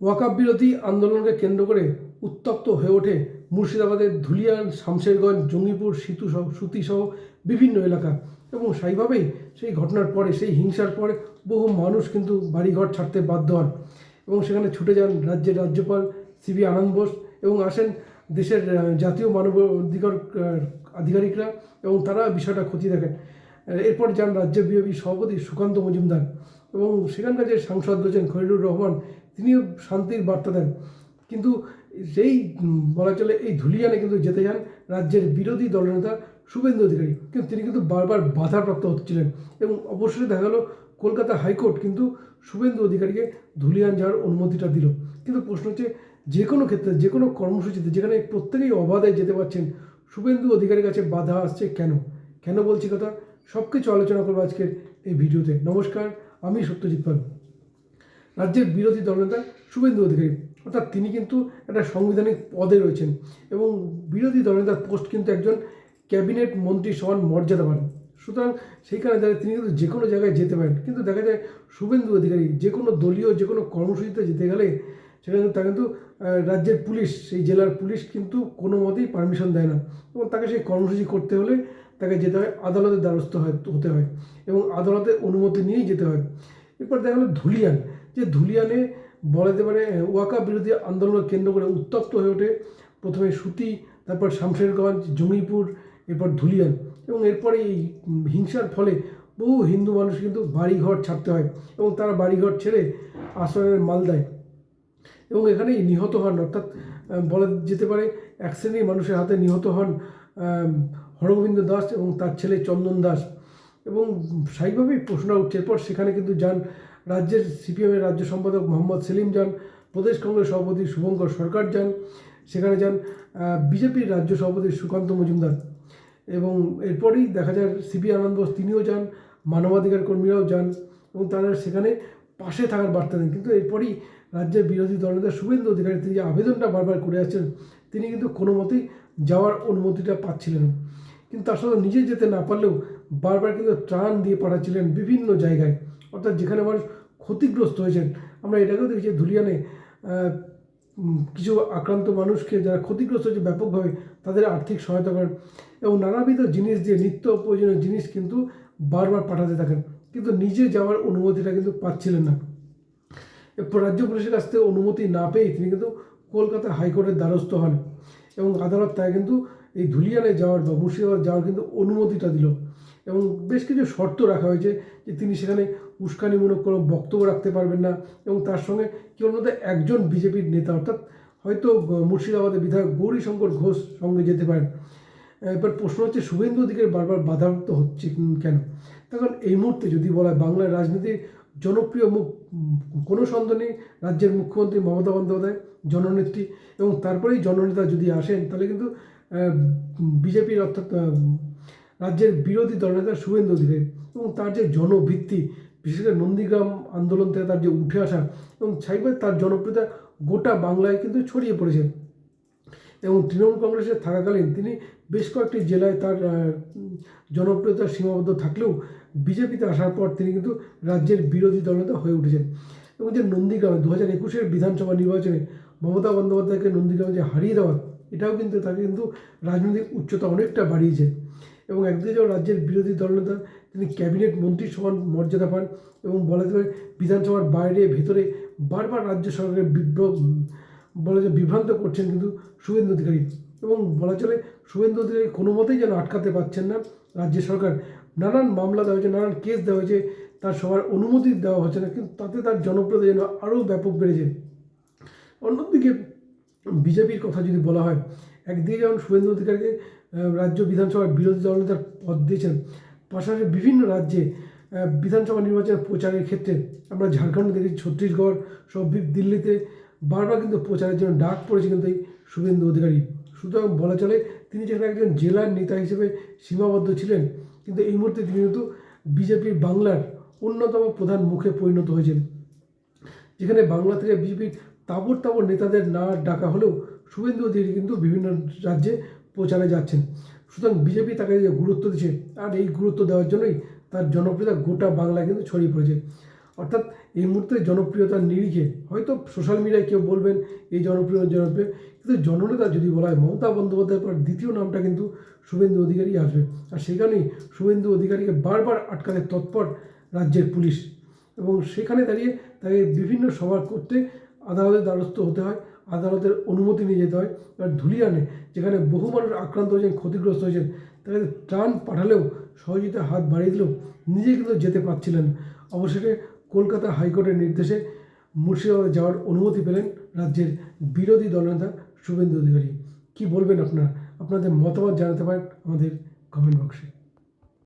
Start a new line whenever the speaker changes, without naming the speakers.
ওয়াকাব বিরোধী আন্দোলনকে কেন্দ্র করে উত্তপ্ত হয়ে ওঠে মুর্শিদাবাদের ধুলিয়ান, শামশেরগঞ্জ, জঙ্গিপুর সিতু সহ সুতি সহ বিভিন্ন এলাকা। এবং সেইভাবেই সেই ঘটনার পরে, সেই হিংসার পরে বহু মানুষ কিন্তু বাড়িঘর ছাড়তে বাধ্য হন। এবং সেখানে ছুটে যান রাজ্যের রাজ্যপাল সিবি আনন্দ বোস এবং আসেন দেশের জাতীয় মানবাধিকার আধিকারিকরা এবং তারা বিষয়টা খতিয়ে দেখেন। এরপর যান রাজ্য বিজেপি সভাপতি সুকান্ত মজুমদার। এবং সেখানকার যে সাংসদ রয়েছেন খলিলুর রহমান তিনিও শান্তির বার্তা দেন। কিন্তু সেই বলা চলে এই ধুলিয়ানে কিন্তু যেতে যান রাজ্যের বিরোধী দলনেতা শুভেন্দু অধিকারী। কিন্তু তিনি কিন্তু বারবার বাধাপ্রাপ্ত হচ্ছিলেন এবং অবশ্যই দেখা গেল কলকাতা হাইকোর্ট কিন্তু শুভেন্দু অধিকারীকে ধুলিয়ান যাওয়ার অনুমতিটা দিল। কিন্তু প্রশ্ন হচ্ছে, যে কোনো ক্ষেত্রে, যে কোনো কর্মসূচিতে যেখানে প্রত্যেকেই অবাধে যেতে পারছেন, শুভেন্দু অধিকারীর কাছে বাধা আসছে কেন? কেন বলছি কথা? সব কিছু আলোচনা করব আজকের এই ভিডিওতে। নমস্কার, আমি সত্যজিৎ পাল। রাজ্যের বিরোধী দলনেতা শুভেন্দু অধিকারী। অর্থাৎ তিনি কিন্তু একটা সাংবিধানিক পদে রয়েছেন এবং বিরোধী দলনেতার পোস্ট কিন্তু একজন ক্যাবিনেট মন্ত্রী সমান মর্যাদা পান। সুতরাং সেইখানে দাঁড়িয়ে তিনি কিন্তু যে কোনো জায়গায় যেতে পারেন। কিন্তু দেখা যায় শুভেন্দু অধিকারী যে কোনো দলীয়, যে কোনো কর্মসূচিতে যেতে গেলে সেখানে তা কিন্তু রাজ্যের পুলিশ, সেই জেলার পুলিশ কিন্তু কোনো মতেই পারমিশন দেয় না। এবং তাকে সেই কর্মসূচি করতে হলে তাকে যেতে হয়, আদালতের দ্বারস্থ হয়, হতে হয় এবং আদালতের অনুমতি নিয়েই যেতে হয়। এরপর দেখা গেলো ধুলিয়ান, যে ধুলিয়ানে বলা যেতে পারে ওয়াকা বিরোধী আন্দোলনকে কেন্দ্র করে উত্তপ্ত হয়ে ওঠে। প্রথমে সুতি, তারপর শামশেরগঞ্জ জমিপুর, এরপর ধুলিয়ান এবং এরপরে এই হিংসার ফলে বহু হিন্দু মানুষ কিন্তু বাড়িঘর ছাড়তে হয় এবং তারা বাড়িঘর ছেড়ে আশ্রয়ের মাল দেয় এবং এখানেই নিহত হন। অর্থাৎ বলা যেতে পারে, এক শ্রেণির মানুষের হাতে নিহত হন হরগোবিন্দ দাস এবং তার ছেলে চন্দন দাস। এবং স্বাভাবিকভাবেই প্রশ্ন উঠছে। এরপর সেখানে কিন্তু যান রাজ্যের সিপিএমের রাজ্য সম্পাদক মোহাম্মদ সেলিম যান, প্রদেশ কংগ্রেস সভাপতি শুভঙ্কর সরকার যান, সেখানে যান বিজেপির রাজ্য সভাপতি সুকান্ত মজুমদার। এবং এরপরেই দেখা যায় সিপি আনন্দ বোস তিনিও যান, মানবাধিকার কর্মীরাও যান এবং তারা সেখানে পাশে থাকার বার্তা দেন। কিন্তু এরপরই রাজ্যের বিরোধী দলনেতা শুভেন্দু অধিকারী তিনি যে আবেদনটা বারবার করে আসছেন, তিনি কিন্তু কোনো মতেই যাওয়ার অনুমতিটা পাচ্ছিলেন কিন্তু তার সাথে নিজে যেতে না পারলেও বারবার কিন্তু ত্রাণ দিয়ে পাঠাচ্ছিলেন বিভিন্ন জায়গায়। অর্থাৎ যেখানে মানুষ ক্ষতিগ্রস্ত হয়েছেন। আমরা এটাকেও দেখেছি ধুলিয়ানে কিছু আক্রান্ত মানুষকে যারা ক্ষতিগ্রস্ত হয়েছে ব্যাপকভাবে তাদের আর্থিক সহায়তা করেন এবং নানাবিধ জিনিস দিয়ে নিত্য প্রয়োজনীয় জিনিস কিন্তু বারবার পাঠাতে থাকেন। কিন্তু নিজে যাওয়ার অনুমতিটা কিন্তু পাচ্ছিলেন না। রাজ্য পুলিশের কাছ থেকে অনুমতি না পেয়ে তিনি কিন্তু কলকাতা হাইকোর্টের দ্বারস্থ হন এবং আদালত তাই কিন্তু এই ধুলিয়ানে যাওয়ার বা মুর্শিদাবাদ যাওয়ার কিন্তু অনুমতিটা দিল। এবং বেশ কিছু শর্ত রাখা হয়েছে যে তিনি সেখানে উস্কানিমূলক কোনো বক্তব্য রাখতে পারবেন না এবং তার সঙ্গে মধ্যে একজন বিজেপির নেতা, অর্থাৎ হয়তো মুর্শিদাবাদের বিধায়ক গৌরীশঙ্কর ঘোষ সঙ্গে যেতে পারেন। এবার প্রশ্ন হচ্ছে, শুভেন্দু অধিকারী বারবার বাধাপ্রাপ্ত হচ্ছে কেন? তখন এই মুহূর্তে যদি বলা হয়, বাংলার রাজনীতির জনপ্রিয় মুখ কোনো সন্দেহ নেই, রাজ্যের মুখ্যমন্ত্রী মমতা বন্দ্যোপাধ্যায় জননেত্রী এবং তারপরেই জননেতা যদি আসেন, তাহলে কিন্তু বিজেপির অর্থাৎ রাজ্যের বিরোধী দলনেতা শুভেন্দু অধিকারী এবং তার যে জনভিত্তি বিশেষ করে নন্দীগ্রাম আন্দোলন থেকে তার যে উঠে আসা এবং সাইবার তার জনপ্রিয়তা গোটা বাংলায় কিন্তু ছড়িয়ে পড়েছে। এবং তৃণমূল কংগ্রেসে থাকাকালীন তিনি বেশ কয়েকটি জেলায় তার জনপ্রিয়তা সীমাবদ্ধ থাকলেও বিজেপিতে আসার পর তিনি কিন্তু রাজ্যের বিরোধী দলনেতা হয়ে উঠেছেন। এবং যে নন্দীগ্রামে দু হাজার একুশের বিধানসভা নির্বাচনে মমতা বন্দ্যোপাধ্যায়কে নন্দীগ্রামে যে হারিয়ে দেওয়া, এটাও কিন্তু তাকে কিন্তু রাজনৈতিক উচ্চতা অনেকটা বাড়িয়েছে। এবং একদিকে যেমন রাজ্যের বিরোধী দলনেতা তিনি ক্যাবিনেট মন্ত্রী সমান মর্যাদা পান এবং বলা যেতে বিধানসভার বাইরে, ভেতরে বারবার রাজ্য সরকারের বিভ্র বলা যায় বিভ্রান্ত করছেন কিন্তু শুভেন্দু অধিকারী। এবং বলা চলে শুভেন্দু অধিকারী কোনো মতেই যেন আটকাতে পারছেন না রাজ্য সরকার। নানান মামলা দেওয়া হয়েছে, নানান কেস দেওয়া হয়েছে, তার সবার অনুমতি দেওয়া হচ্ছে না, কিন্তু তাতে তার জনপ্রিয়তা যেন আরও ব্যাপক বেড়েছে। অন্যদিকে, বিজেপির কথা যদি বলা হয় একদিকে যেমন শুভেন্দু অধিকারীকে রাজ্য বিধানসভার বিরোধী দলনেতার পদ দিয়েছেন। পাশাপাশি বিভিন্ন রাজ্যে বিধানসভা নির্বাচনের প্রচারের ক্ষেত্রে আমরা ঝাড়খণ্ডে দেখেছি, ছত্তিশগড় সব দিল্লিতে বারবার কিন্তু প্রচারের জন্য ডাক পড়েছে কিন্তু এই শুভেন্দু অধিকারী। সুতরাং বলা চলে, তিনি যেখানে একজন জেলার নেতা হিসেবে সীমাবদ্ধ ছিলেন, কিন্তু এই মুহূর্তে তিনি কিন্তু বিজেপির বাংলার অন্যতম প্রধান মুখে পরিণত হয়েছেন। যেখানে বাংলা থেকে বিজেপির তাবর তাবর নেতাদের না ডাকা হলেও শুভেন্দু অধিকারী কিন্তু বিভিন্ন রাজ্যে প্রচারে যাচ্ছেন। সুতরাং বিজেপি তাকে যে গুরুত্ব দিচ্ছে, আর এই গুরুত্ব দেওয়ার জন্যই তার জনপ্রিয়তা গোটা বাংলায় কিন্তু ছড়িয়ে পড়েছে। অর্থাৎ এই মুহূর্তে জনপ্রিয়তার নিরিখে, হয়তো সোশ্যাল মিডিয়ায় কেউ বলবেন, এই জনপ্রিয় জনপ্রিয়, কিন্তু জননেতা যদি বলা হয়, মমতা বন্দ্যোপাধ্যায়ের পর দ্বিতীয় নামটা কিন্তু শুভেন্দু অধিকারী আসবে। আর সেখানেই শুভেন্দু অধিকারীকে বারবার আটকাতে তৎপর রাজ্যের পুলিশ। এবং সেখানে দাঁড়িয়ে তাকে বিভিন্ন সভা করতে আদালতের দ্বারস্থ হতে হয়। আদালতের অনুমতি নিয়ে যেতে হয়। এবার ধুলিয়ানে, যেখানে বহু মানুষ আক্রান্ত হয়েছেন, ক্ষতিগ্রস্ত হয়েছেন, তাদের ত্রাণ পাঠালেও সহযোগিতা হাত বাড়িয়ে দিলেও নিজে কিন্তু যেতে পারছিলেন অবশেষে কলকাতা হাইকোর্টের নির্দেশে মুর্শিদাবাদে যাওয়ার অনুমতি পেলেন রাজ্যের বিরোধী দলনেতা শুভেন্দু অধিকারী। কী বলবেন আপনারা? আপনাদের মতামত জানাতে পারেন আমাদের কমেন্ট বক্সে